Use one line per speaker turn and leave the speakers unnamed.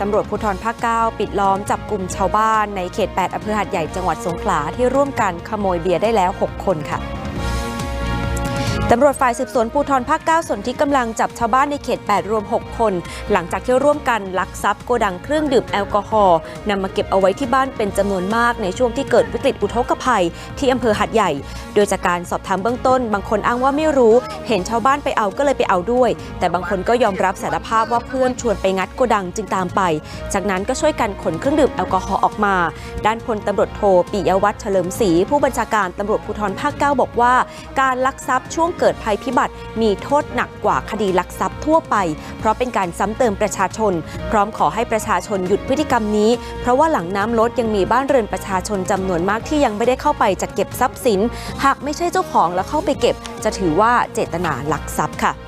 ตำรวจภูธรภาคเก้าปิดล้อมจับกลุ่มชาวบ้านในเขต 8อำเภอหัดใหญ่จังหวัดสงขลาที่ร่วมกันขโมยเบียร์ได้แล้ว 6 คนค่ะ ตำรวจฝ่ายสืบสวนภูธรภาค 9 ส่วนที่กำลังจับชาวบ้านในเขต 8 รวม 6 คน หลังจากที่ร่วมกันลักทรัพย์โกดังเครื่องดื่มแอลกอฮอล์นำมาเก็บเอาไว้ที่บ้านเป็นจำนวนมากในช่วงที่เกิดวิกฤตอุทกภัย ที่อำเภอหัดใหญ่ โดยจากการสอบถามเบื้องต้น บางคนอ้างว่าไม่รู้ เห็นชาวบ้านไปเอาก็เลยไปเอาด้วย แต่บางคนก็ยอมรับสารภาพว่าเพื่อนชวนไปงัดโกดังจึงตามไป จากนั้นก็ช่วยกันขนเครื่องดื่มแอลกอฮอล์ออกมา ด้านพลตำรวจโทปิยวัฒน์เฉลิมศรีผู้บัญชาการตำรวจภูธรภาค 9 บอกว่า การลักทรัพย์ช่วงเกิดภัยพิบัติ มีโทษหนักกว่าคดีลักทรัพย์ทั่วไป เพราะเป็นการซ้ำเติมประชาชน พร้อมขอให้ประชาชนหยุดพฤติกรรมนี้ เพราะว่าหลังน้ำลดยังมีบ้านเรือนประชาชนจำนวนมากที่ยังไม่ได้เข้าไปจัดเก็บทรัพย์สิน หากไม่ใช่เจ้าของแล้วเข้าไปเก็บ จะถือว่าเจตนาลักทรัพย์ค่ะ